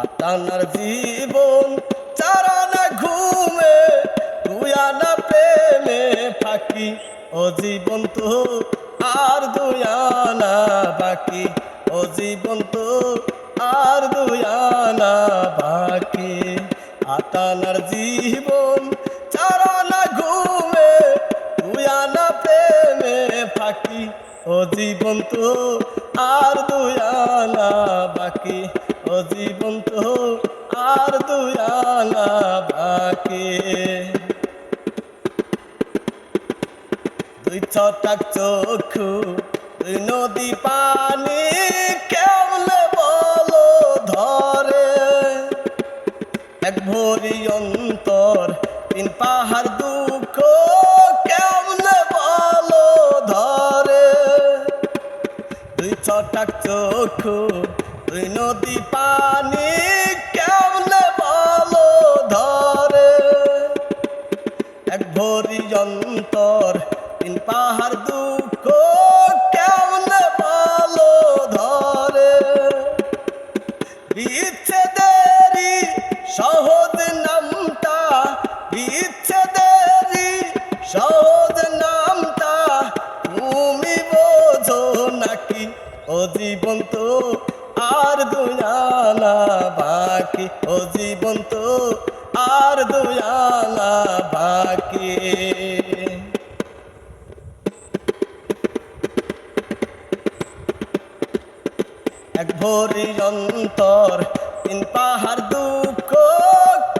আটানার জীবন চারানা ঘুমে দুয়ানা প্রেমে ফাঁকি। ও জীবন তো আর দুয়ানা বাকি। ও জীবন তো আর দুয়ানা বাকি। আটানার জীবন চারানা ঘুমে দুয়ানা প্রেমে ফাঁকি। ও জীবন তো আর দুয়ানা বাকি। ও তো আর দুয়ানা বাকি। দুই ছটাক চক্ষু, দুই নদী পানি কেমনে বলো ধরে। এক ভরি অন্তর, তিন পাহাড় দুঃখ কেমনে বলো ধরে। দুই ছটাক চক্ষু দুই নদী পানি কেমনে বলো ধরে? এক ভরি অন্তর তিন পাহাড় দুঃখ কেমনে বলো ধরে? বিচ্ছেদেরি সহজ নামটা বিচ্ছেদেরি সহজ নামটা তুমি বোঝো নাকি ও জীবন তো আর দুয়ানা বাকি, ও জীবন তো আর দুয়ানা বাকি। এক ভরি অন্তর, তিন পাহাড় দুঃখ,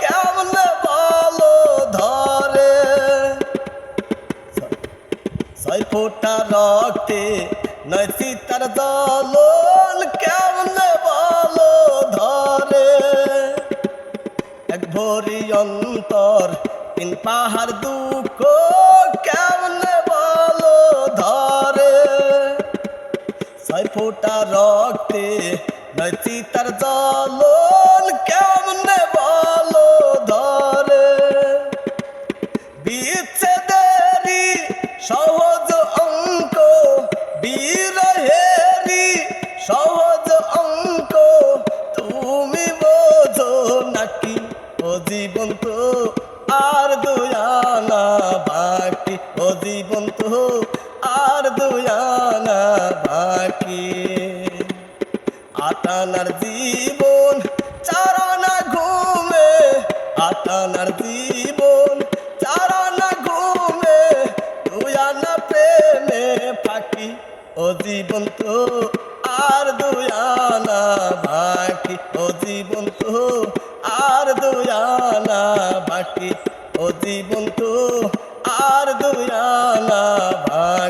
কেমন বলো ধরে? ছয় ফোটা রক্তে, নয় সীতার দলন ভরি অন্তর তিন পাহাড় দুঃখ কেমনে বলো ধরে? ছয় ফোটা রক্তে নয় চিতার জলন জীবন তো আর দুয়ানা বাকি। ও জীবন তো আর দুয়ানা বাকি। আটানার জীবন চারানা ঘুমে। আটানার জীবন চারানা ঘুমে। দুয়ানা প্রেমে ফাঁকি। ও জীবন তো আর দুয়ানা বাকি। ও জীবন তো আর দয়ালা বাকি ও জীবন আর দয়ালা ভাই